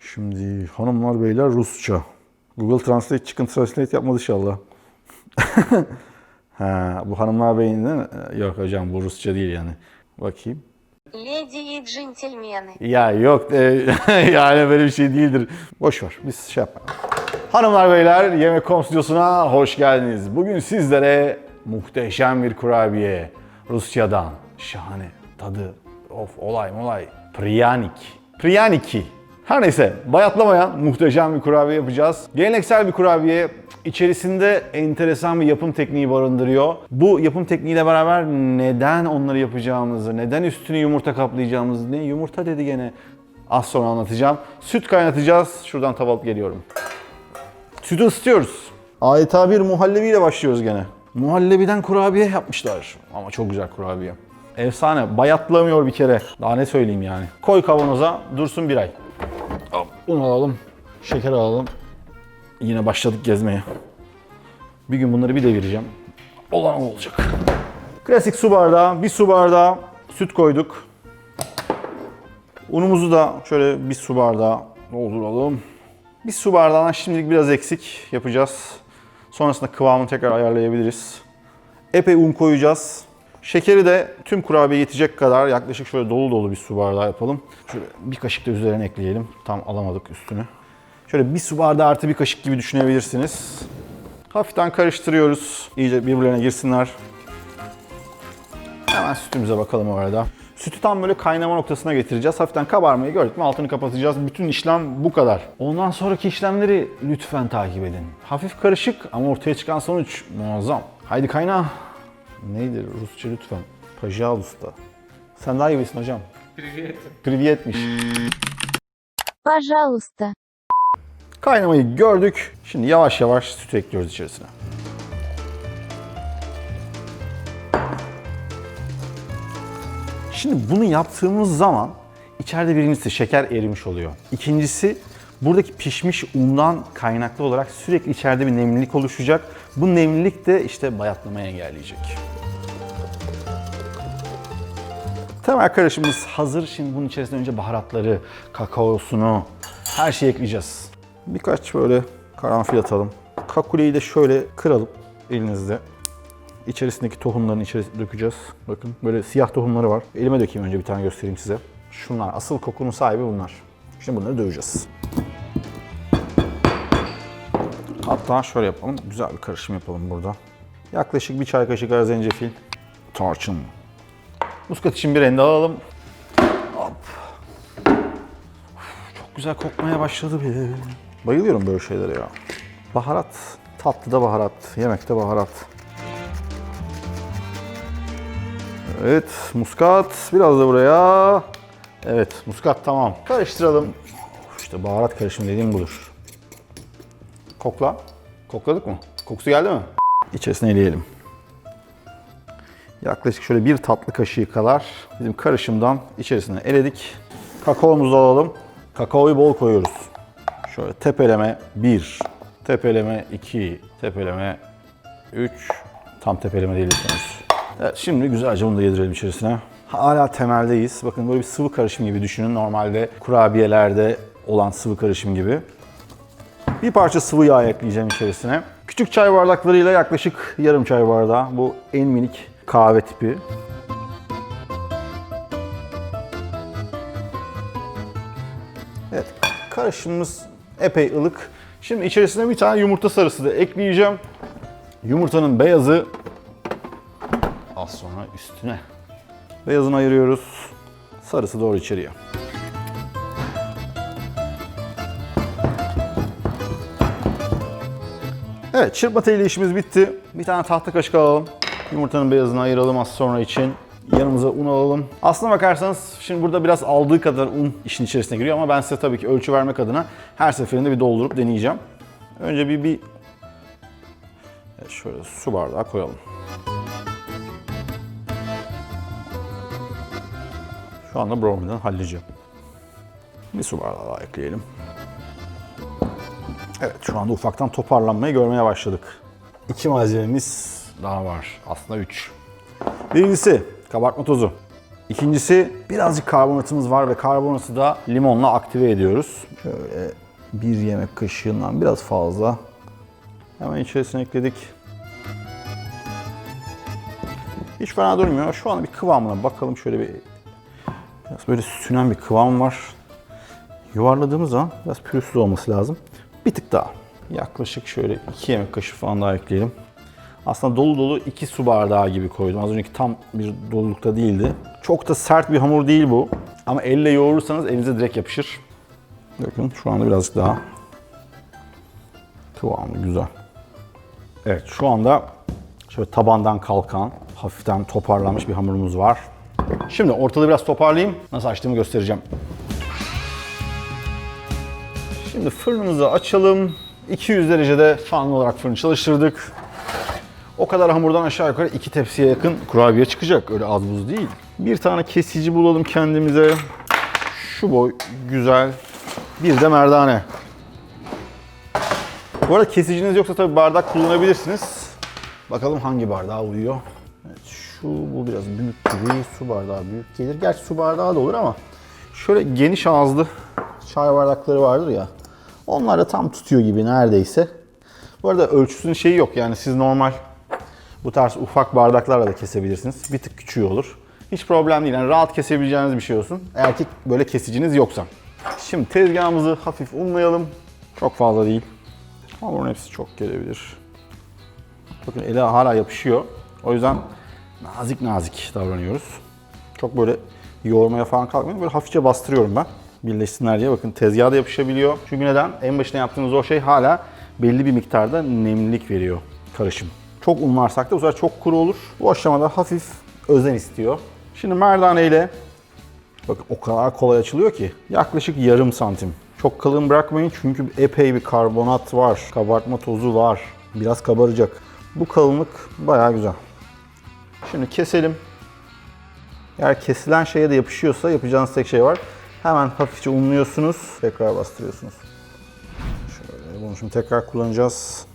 Şimdi hanımlar beyler Rusça. Google Translate çıkın translate yapmadı inşallah. ha, bu hanımlar beyinde yok hocam bu Rusça değil yani. Bakayım. Lady and gentlemen. Ya yok e, yani böyle bir şey değildir. Boş ver biz şey yapmayalım. Hanımlar beyler Yemek.com stüdyosuna hoş geldiniz. Bugün sizlere muhteşem bir kurabiye Rusya'dan şahane tadı of olay molay Priyanik. Priyaniki her neyse bayatlamayan muhteşem bir kurabiye yapacağız. Geleneksel bir kurabiye içerisinde enteresan bir yapım tekniği barındırıyor. Bu yapım tekniğiyle beraber neden onları yapacağımızı, neden üstünü yumurta kaplayacağımızı, ne yumurta dedi gene az sonra anlatacağım. Süt kaynatacağız. Şuradan tava geliyorum. Sütü ısıtıyoruz. Adeta bir muhallebiyle başlıyoruz gene. Muhallebiden kurabiye yapmışlar. Ama çok güzel kurabiye. Efsane. Bayatlamıyor bir kere. Daha ne söyleyeyim yani. Koy kavanoza dursun bir ay. Un alalım. Şeker alalım. Yine başladık gezmeye. Bir gün bunları bir devireceğim. Olan olacak. Klasik su bardağı. Bir su bardağı süt koyduk. Unumuzu da şöyle bir su bardağı dolduralım. Bir su bardağından şimdilik biraz eksik yapacağız. Sonrasında kıvamını tekrar ayarlayabiliriz. Epey un koyacağız. Şekeri de tüm kurabiye yetecek kadar yaklaşık şöyle dolu dolu bir su bardağı yapalım. Şöyle bir kaşık da üzerine ekleyelim. Tam alamadık üstünü. Şöyle bir su bardağı artı bir kaşık gibi düşünebilirsiniz. Hafiften karıştırıyoruz. İyice birbirlerine girsinler. Hemen sütümüze bakalım o arada. Sütü tam böyle kaynama noktasına getireceğiz. Hafiften kabarmayı gördük mü altını kapatacağız. Bütün işlem bu kadar. Ondan sonraki işlemleri lütfen takip edin. Hafif karışık ama ortaya çıkan sonuç muazzam. Haydi kayna. Neydi Rusça lütfen? Pajalusta. Sen daha iyi bilirsin hocam. Privyet. Privyetmiş. Пожалуйста. Kaynamayı gördük. Şimdi yavaş yavaş sütü ekliyoruz içerisine. Şimdi bunu yaptığımız zaman içeride birincisi şeker erimiş oluyor. İkincisi buradaki pişmiş undan kaynaklı olarak sürekli içeride bir nemlilik oluşacak. Bu nemlilik de işte bayatlamayı engelleyecek. Temel karışımımız hazır. Şimdi bunun içerisine önce baharatları, kakaosunu, her şeyi ekleyeceğiz. Birkaç böyle karanfil atalım. Kakuleyi de şöyle kıralım elinizde. İçerisindeki tohumların içerisine dökeceğiz. Bakın böyle siyah tohumları var. Elime dökeyim önce bir tane göstereyim size. Şunlar asıl kokunun sahibi bunlar. Şimdi bunları döveceğiz. Hatta şöyle yapalım. Güzel bir karışım yapalım burada. Yaklaşık bir çay kaşığı zencefil, tarçın. Muskat için bir rende alalım. Hop. Çok güzel kokmaya başladı bile. Bayılıyorum böyle şeylere ya. Baharat. Tatlıda baharat, yemekte baharat. Evet, muskat. Biraz da buraya. Evet, muskat tamam. Karıştıralım. İşte baharat karışımı dediğim budur. Kokla. Kokladık mı? Kokusu geldi mi? İçerisine eleyelim. Yaklaşık şöyle bir tatlı kaşığı kadar bizim karışımdan içerisine eledik. Kakaomuzu alalım. Kakaoyu bol koyuyoruz. Şöyle tepeleme 1, tepeleme 2, tepeleme 3. Tam tepeleme değil henüz. Evet, şimdi güzelce bunu da yedirelim içerisine. Hala temeldeyiz. Bakın böyle bir sıvı karışım gibi düşünün. Normalde kurabiyelerde olan sıvı karışım gibi. Bir parça sıvı yağ ekleyeceğim içerisine. Küçük çay bardaklarıyla yaklaşık yarım çay bardağı. Bu en minik kahve tipi. Evet, karışımımız epey ılık. Şimdi içerisine bir tane yumurta sarısı da ekleyeceğim. Yumurtanın beyazı az sonra üstüne. Beyazını ayırıyoruz. Sarısı doğru içeriye. Evet, çırpma teli işimiz bitti. Bir tane tahta kaşık alalım. Yumurtanın beyazını ayıralım az sonra için. Yanımıza un alalım. Aslına bakarsanız şimdi burada biraz aldığı kadar un işin içerisine giriyor ama ben size tabii ki ölçü vermek adına her seferinde bir doldurup deneyeceğim. Önce bir bir Evet, şöyle su bardağı koyalım. Şu anda brownie'den halledeceğim. Bir su bardağı daha ekleyelim. Evet şu anda ufaktan toparlanmayı görmeye başladık. İki malzememiz daha var. Aslında üç. Birincisi kabartma tozu. İkincisi birazcık karbonatımız var ve karbonatı da limonla aktive ediyoruz. Şöyle bir yemek kaşığından biraz fazla. Hemen içerisine ekledik. Hiç fena durmuyor. Şu an bir kıvamına bakalım. Şöyle bir biraz böyle sünen bir kıvam var. Yuvarladığımız zaman biraz pürüzsüz olması lazım. Bir tık daha. Yaklaşık şöyle 2 yemek kaşığı falan daha ekleyelim. Aslında dolu dolu 2 su bardağı gibi koydum. Az önceki tam bir dolulukta değildi. Çok da sert bir hamur değil bu. Ama elle yoğurursanız elinize direkt yapışır. Bakın şu anda birazcık daha kıvamı güzel. Evet şu anda şöyle tabandan kalkan, hafiften toparlanmış bir hamurumuz var. Şimdi ortalığı biraz toparlayayım. Nasıl açtığımı göstereceğim. Şimdi fırınımızı açalım. 200 derecede fanlı olarak fırını çalıştırdık. O kadar hamurdan aşağı yukarı iki tepsiye yakın kurabiye çıkacak. Öyle az buz değil. Bir tane kesici bulalım kendimize. Şu boy güzel. Bir de merdane. Bu arada kesiciniz yoksa tabii bardak kullanabilirsiniz. Bakalım hangi bardağa uyuyor. Evet, şu bu biraz büyük gibi. Su bardağı büyük gelir. Gerçi su bardağı da olur ama şöyle geniş ağızlı çay bardakları vardır ya. Onlar da tam tutuyor gibi neredeyse. Bu arada ölçüsünün şeyi yok yani siz normal bu tarz ufak bardaklarla da kesebilirsiniz. Bir tık küçüğü olur. Hiç problem değil. Yani rahat kesebileceğiniz bir şey olsun. Eğer ki böyle kesiciniz yoksa. Şimdi tezgahımızı hafif unlayalım. Çok fazla değil. Hamurun hepsi çok gelebilir. Bakın ele hala yapışıyor. O yüzden nazik nazik davranıyoruz. Çok böyle yoğurmaya falan kalkmıyorum. Böyle hafifçe bastırıyorum ben. Birleşsinler diye. Bakın tezgaha da yapışabiliyor. Çünkü neden? En başına yaptığımız o şey hala belli bir miktarda nemlilik veriyor karışım. Çok unlarsak da bu sefer çok kuru olur. Bu aşamada hafif özen istiyor. Şimdi merdane ile Bakın o kadar kolay açılıyor ki. Yaklaşık yarım santim. Çok kalın bırakmayın çünkü epey bir karbonat var. Kabartma tozu var. Biraz kabaracak. Bu kalınlık bayağı güzel. Şimdi keselim. Eğer kesilen şeye de yapışıyorsa yapacağınız tek şey var. Hemen hafifçe unluyorsunuz. Tekrar bastırıyorsunuz. Şöyle bunu şimdi tekrar kullanacağız.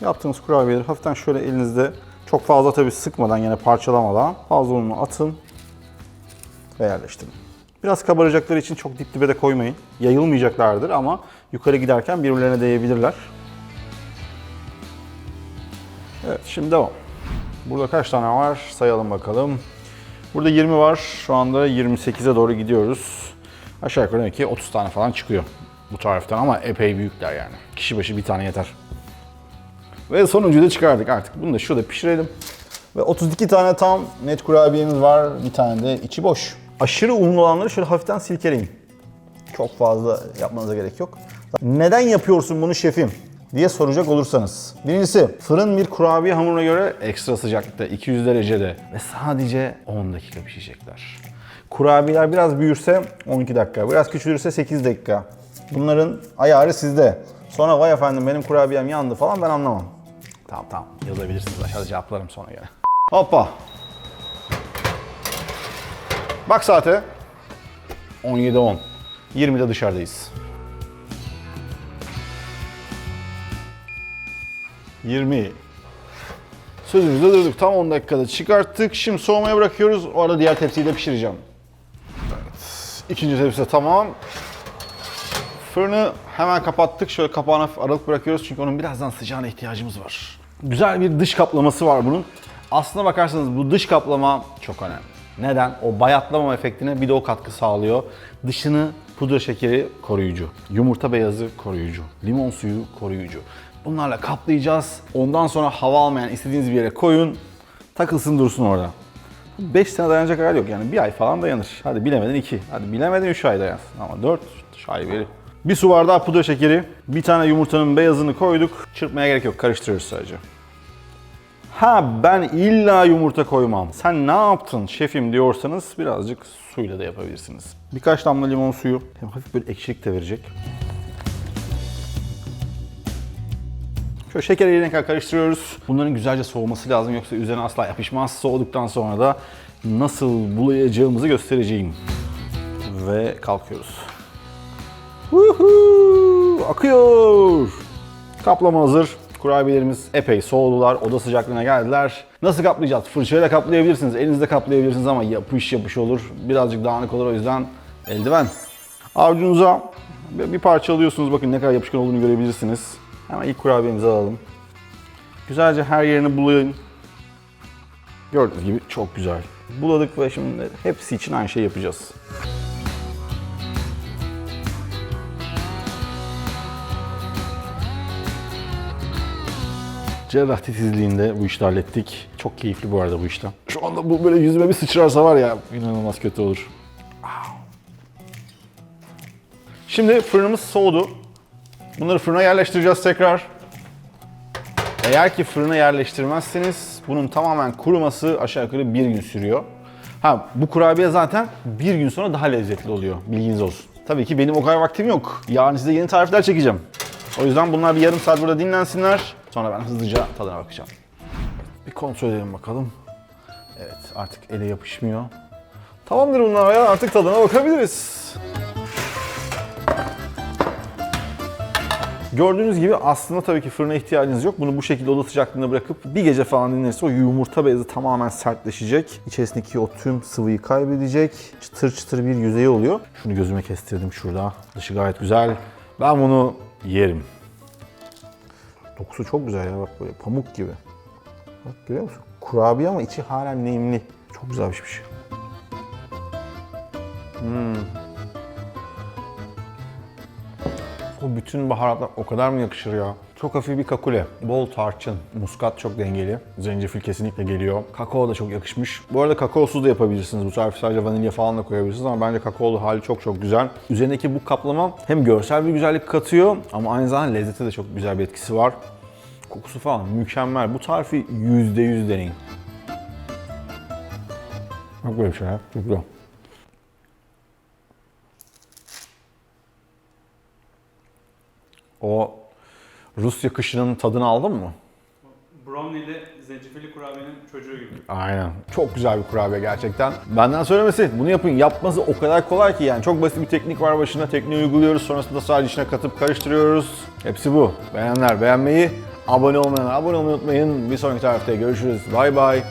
Yaptığınız kurabiyeleri hafiften şöyle elinizde çok fazla tabii sıkmadan yine parçalamadan fazla ununu atın ve yerleştirin. Biraz kabaracakları için çok dip dibe de koymayın. Yayılmayacaklardır ama yukarı giderken birbirlerine değebilirler. Evet şimdi devam. Burada kaç tane var sayalım bakalım. Burada 20 var. Şu anda 28'e doğru gidiyoruz. Aşağı yukarı demek ki 30 tane falan çıkıyor bu tariften ama epey büyükler yani. Kişi başı bir tane yeter. Ve sonuncuyu da çıkardık artık. Bunu da şurada pişirelim. Ve 32 tane tam net kurabiyemiz var. Bir tane de içi boş. Aşırı unlu olanları şöyle hafiften silkeleyin. Çok fazla yapmanıza gerek yok. Neden yapıyorsun bunu şefim? Diye soracak olursanız. Birincisi fırın bir kurabiye hamuruna göre ekstra sıcaklıkta 200 derecede ve sadece 10 dakika pişecekler. Kurabiyeler biraz büyürse 12 dakika, biraz küçülürse 8 dakika. Bunların ayarı sizde. Sonra vay efendim benim kurabiyem yandı falan ben anlamam. Tamam tamam yazabilirsiniz aşağıda cevaplarım sonra gene. Hoppa. Bak saate. 17.10. 20'de dışarıdayız. 20. Sözümüzde durduk. Tam 10 dakikada çıkarttık. Şimdi soğumaya bırakıyoruz. O arada diğer tepsiyi de pişireceğim. İkinci tepsi de tamam. Fırını hemen kapattık. Şöyle kapağını hafif aralık bırakıyoruz çünkü onun birazdan sıcağına ihtiyacımız var. Güzel bir dış kaplaması var bunun. Aslına bakarsanız bu dış kaplama çok önemli. Neden? O bayatlama efektine bir de o katkı sağlıyor. Dışını pudra şekeri koruyucu, yumurta beyazı koruyucu, limon suyu koruyucu. Bunlarla kaplayacağız. Ondan sonra hava almayan istediğiniz bir yere koyun. Takılsın dursun orada. 5 sene dayanacak hali yok yani bir ay falan dayanır. Hadi bilemedin 2, hadi bilemedin 3 ay dayansın ama 4 şaibeli. Bir su bardağı pudra şekeri, bir tane yumurtanın beyazını koyduk. Çırpmaya gerek yok, karıştırıyoruz sadece. Ha ben illa yumurta koymam. Sen ne yaptın şefim diyorsanız birazcık suyla da yapabilirsiniz. Birkaç damla limon suyu. Hem hafif böyle ekşilik de verecek. Şöyle şeker eriyene kadar karıştırıyoruz. Bunların güzelce soğuması lazım yoksa üzerine asla yapışmaz. Soğuduktan sonra da nasıl bulayacağımızı göstereceğim. Ve kalkıyoruz. Woohoo! Akıyor. Kaplama hazır. Kurabiyelerimiz epey soğudular, oda sıcaklığına geldiler. Nasıl kaplayacağız? Fırçayla kaplayabilirsiniz, elinizde kaplayabilirsiniz ama yapış yapış olur. Birazcık dağınık olur o yüzden eldiven. Avucunuza bir bir parça alıyorsunuz. Bakın ne kadar yapışkan olduğunu görebilirsiniz. Hemen ilk kurabiyemizi alalım. Güzelce her yerini bulayın. Gördüğünüz gibi çok güzel. Buladık ve şimdi hepsi için aynı şeyi yapacağız. Cerrah titizliğinde bu işi hallettik. Çok keyifli bu arada bu işte. Şu anda bu böyle yüzüme bir sıçrarsa var ya inanılmaz kötü olur. Şimdi fırınımız soğudu. Bunları fırına yerleştireceğiz tekrar. Eğer ki fırına yerleştirmezseniz bunun tamamen kuruması aşağı yukarı bir gün sürüyor. Ha bu kurabiye zaten bir gün sonra daha lezzetli oluyor. Bilginiz olsun. Tabii ki benim o kadar vaktim yok. Yarın size yeni tarifler çekeceğim. O yüzden bunlar bir yarım saat burada dinlensinler. Sonra ben hızlıca tadına bakacağım. Bir kontrol edelim bakalım. Evet artık ele yapışmıyor. Tamamdır bunlar ya artık tadına bakabiliriz. Gördüğünüz gibi aslında tabii ki fırına ihtiyacınız yok. Bunu bu şekilde oda sıcaklığında bırakıp bir gece falan dinlenirse o yumurta beyazı tamamen sertleşecek. İçerisindeki o tüm sıvıyı kaybedecek. Çıtır çıtır bir yüzeyi oluyor. Şunu gözüme kestirdim şurada. Dışı gayet güzel. Ben bunu yerim. Dokusu çok güzel ya bak böyle pamuk gibi. Bak görüyor musun? Kurabiye ama içi hala nemli. Çok güzel bir şey. O bütün baharatlar o kadar mı yakışır ya? Çok hafif bir kakule, bol tarçın, muskat çok dengeli, zencefil kesinlikle geliyor. Kakao da çok yakışmış. Bu arada kakaosuz da yapabilirsiniz. Bu tarifi sadece vanilya falan da koyabilirsiniz ama bence kakaolu hali çok çok güzel. Üzerindeki bu kaplama hem görsel bir güzellik katıyor ama aynı zamanda lezzete de çok güzel bir etkisi var. Kokusu falan mükemmel. Bu tarifi %100 deneyin. Bak böyle bir şey ya. Çok güzel. O Rusya kışının tadını aldın mı? Brownie ile zencefilli kurabiyenin çocuğu gibi. Aynen. Çok güzel bir kurabiye gerçekten. Benden söylemesi bunu yapın. Yapması o kadar kolay ki yani. Çok basit bir teknik var başında. Tekniği uyguluyoruz. Sonrasında sadece içine katıp karıştırıyoruz. Hepsi bu. Beğenenler beğenmeyi, abone olmayanlar abone olmayı unutmayın. Bir sonraki tarifte görüşürüz. Bay bay.